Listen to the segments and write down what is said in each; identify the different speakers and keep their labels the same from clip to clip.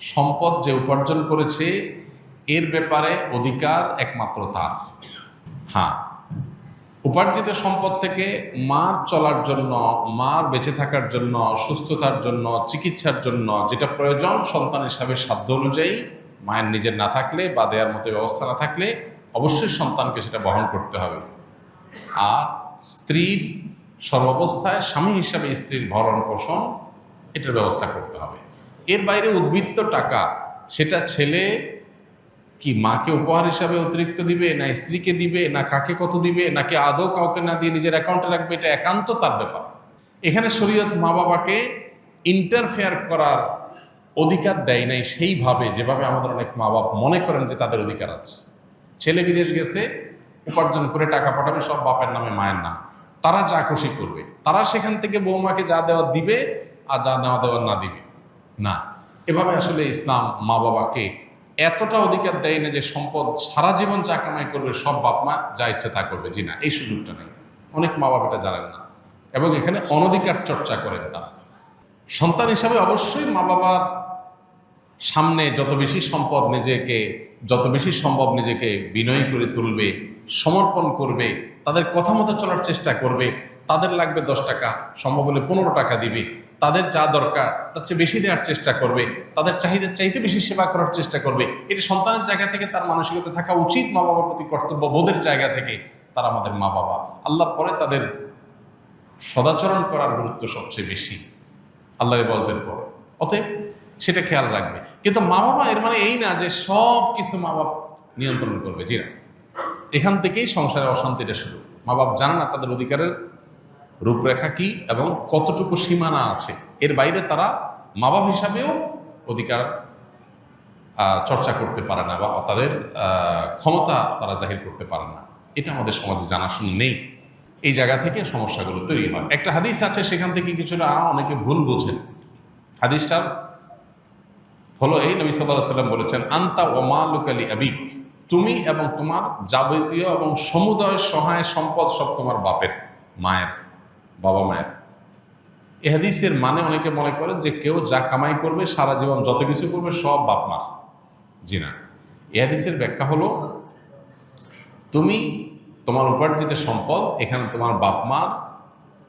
Speaker 1: সম্পদ যে উপার্জন করেছে, এর ব্যাপারে অধিকার একমাত্র তার। হ্যাঁ উপার্জিত সম্পদ থেকে মার চলার জন্য, মার বেঁচে থাকার জন্য, সুস্থতার জন্য, চিকিৎসার জন্য যেটা প্রয়োজন সন্তান হিসাবে সাধ্য অনুযায়ী, মায়ের নিজের না থাকলে বা দেওয়ার মতো ব্যবস্থা না থাকলে অবশ্যই সন্তানকে সেটা বহন করতে হবে। আর স্ত্রীর সর্বাবস্থায় স্বামী হিসাবে স্ত্রীর ভরণ পোষণ এটার ব্যবস্থা করতে হবে। এর বাইরে উদ্বৃত্ত টাকা, সেটা ছেলে কি মাকে উপহার হিসাবে অতিরিক্ত দিবে, না স্ত্রীকে দিবে, না কাকে কত দিবে, নাকি আদৌ কাউকে না দিয়ে নিজের অ্যাকাউন্টে রাখবে, এটা একান্ত তার ব্যাপার। এখানে শরীয়ত মা বাবাকে ইন্টারফেয়ার করার অধিকার দেয় নাই সেইভাবে, যেভাবে আমাদের অনেক মা বাপ মনে করেন যে তাদের অধিকার আছে। ছেলে বিদেশ গেছে, উপার্জন করে টাকা পাঠাবে, সব বাপের নামে, মায়ের নাম। তারা যা খুশি করবে, তারা সেখান থেকে বৌমাকে যা দেওয়া দিবে, আর যা নেওয়া দেওয়া না দিবে। না। এভাবে আসলে ইসলাম মা বাবাকে এতটা অধিকার দেয় না যে সম্পদ সারা জীবন যা কামাই করবে, সব বাপ মা যা ইচ্ছে তা করবে। জি না, এই সুযোগটা নেই। অনেক মা বাবা এটা জানেন না। এবং এখানে অনধিকার চর্চা করেন তারা সন্তান হিসাবে অবশ্যই মা বাবার সামনে যত বেশি সম্পদ নিজেকে, যত বেশি সম্ভব নিজেকে বিনয়ী করে তুলবে, সমর্পণ করবে, তাদের কথা মতো চলার চেষ্টা করবে, তাদের লাগবে দশ টাকা, সম্ভব হলে পনেরো টাকা দিবে তাদের যা দরকার, তার চেয়ে বেশি দেওয়ার চেষ্টা করবে, তাদের চাহিদার চাইতে বেশি সেবা করার চেষ্টা করবে। এটি সন্তানের জায়গা থেকে তার মানসিকতা থাকা উচিত মা বাবার প্রতি কর্তব্য বোধের জায়গা থেকে তারা আমাদের মা বাবা আল্লাহর পরে তাদের সদাচরণ করার গুরুত্ব সবচেয়ে বেশি। আল্লাহ বলতেন পরে। অতএব সেটা খেয়াল রাখবে। কিন্তু মা বাবা এর মানে এই না যে সব কিছু মা বাপ নিয়ন্ত্রণ করবে। জি না। এখান থেকেই সংসারে অশান্তিটা শুরু। মা বাপ জানে না তাদের অধিকারের রূপরেখা কি এবং কতটুকু সীমানা আছে? এর বাইরে তারা মা বাপ হিসাবেও অধিকার চর্চা করতে পারে না বা তাদের ক্ষমতা তারা জাহির করতে পারে না। এটা আমাদের সমাজে জানাশোনা নেই। এই জায়গা থেকে সমস্যাগুলো তৈরি হয়। একটা হাদিস আছে, সেখান থেকে কিছুটা অনেকে ভুল বোঝেন। হাদিসটার হলো এই, নবী সাল্লাহ সাল্লাম বলেছেন, আন্তা ওমালুকালি আবিক। তুমি এবং তোমার যাবতীয় এবং সমুদয় সহায় সম্পদ সব তোমার বাপের, মায়ের। বাবা মায়ের। এ হাদিসের মানে অনেকে মনে করেন যে কেউ যা কামাই করবে, সারা জীবন যত কিছু করবে, সব বাপ মার। জি না। এ হাদিসের ব্যাখ্যা হলো, তুমি তোমার উপার্জিত সম্পদ, এখানে তোমার বাপ মার,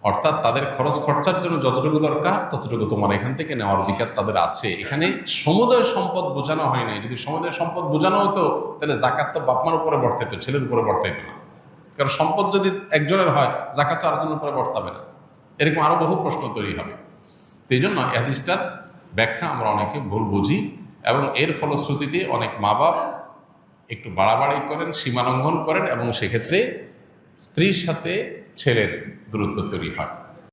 Speaker 1: অর্থাৎ তাদের খরচ খরচার জন্য যতটুকু দরকার, ততটুকু তোমার এখান থেকে নেওয়ার অধিকার তাদের আছে। এখানে সমুদয় সম্পদ বোঝানো হয় নাই। যদি সমুদয় সম্পদ বোঝানো হতো, তাহলে জাকাত তো বাপমার উপরে বর্তাইতো, ছেলের উপরে বর্তাইতো না। কারণ সম্পদ যদি একজনের হয় জাকাত তো আরেকজনের উপরে বর্তাবে না। এরকম আরও বহু প্রশ্ন তৈরি হবে। সেই জন্য হাদিসটার ব্যাখ্যা আমরা অনেকে ভুল বুঝি এবং এর ফলশ্রুতিতে অনেক মা বাপ একটু বাড়াবাড়ি করেন, সীমালঙ্ঘন করেন এবং সেক্ষেত্রে স্ত্রীর সাথে ছেলের দূরত্ব তৈরি হয়।